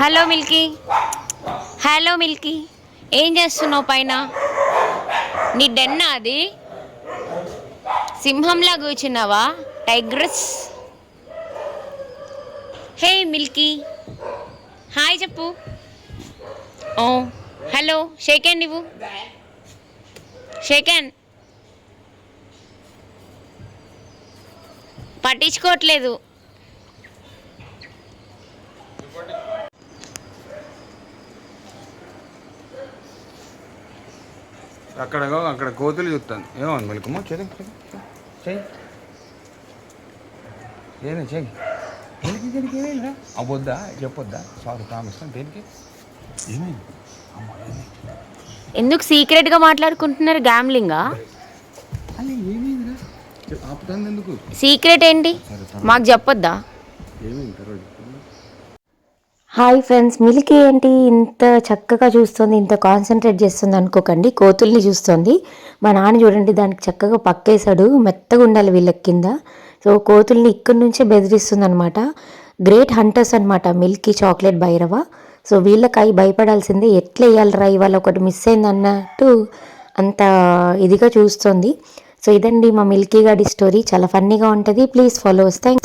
Hello Milky hello Milky ఏం చేస్తున్నావు పైన? నీ డెన్న అది? సింహంలా కూర్చున్నావా? టైగ్రస్? హే మిల్కీ హాయ్ చెప్పు. ఓ హలో షేక్ హ్యాండ్ ఇవ్వు షేక్ హ్యాండ్ పట్టించుకోవట్లేదు. అక్కడ అక్కడ కోతులు చూస్తాను. ఏమో మెలకమ్మా చెయ్యి చెయ్యి ఏనా చెయ్యి. దేనికి దేనికి ఏమైందా అవ్వద్దా చెప్పొద్దా? సారీ ప్రామిస్ దేనికి? ఏమైంది ఎందుకు సీక్రెట్గా మాట్లాడుకుంటున్నారు గ్యామ్లింగా సీక్రెట్ ఏంటి? మాకు చెప్పొద్దా? ఏమైంది. హాయ్ ఫ్రెండ్స్ మిల్కీ ఏంటి? ఇంత చక్కగా చూస్తుంది ఇంత కాన్సన్ట్రేట్ చేస్తుంది అనుకోకండి. కోతుల్ని చూస్తుంది. మా నాన్న చూడండి దానికి చక్కగా పక్కేశాడు. మెత్తగా ఉండాలి వీళ్ళకి కింద. సో కోతుల్ని ఇక్కడి నుంచే బెదిరిస్తుంది అనమాట గ్రేట్ హంటర్స్ అనమాట మిల్కీ చాక్లెట్ భైరవ. సో వీళ్ళకి భయపడాల్సిందే ఎట్లా వేయాలరా ఇవాళ ఒకటి మిస్ అయింది అన్నట్టు అంత ఇదిగా చూస్తుంది. సో ఇదండి మా మిల్కీ గాడి స్టోరీ చాలా ఫన్నీగా ఉంటుంది. Please follow thank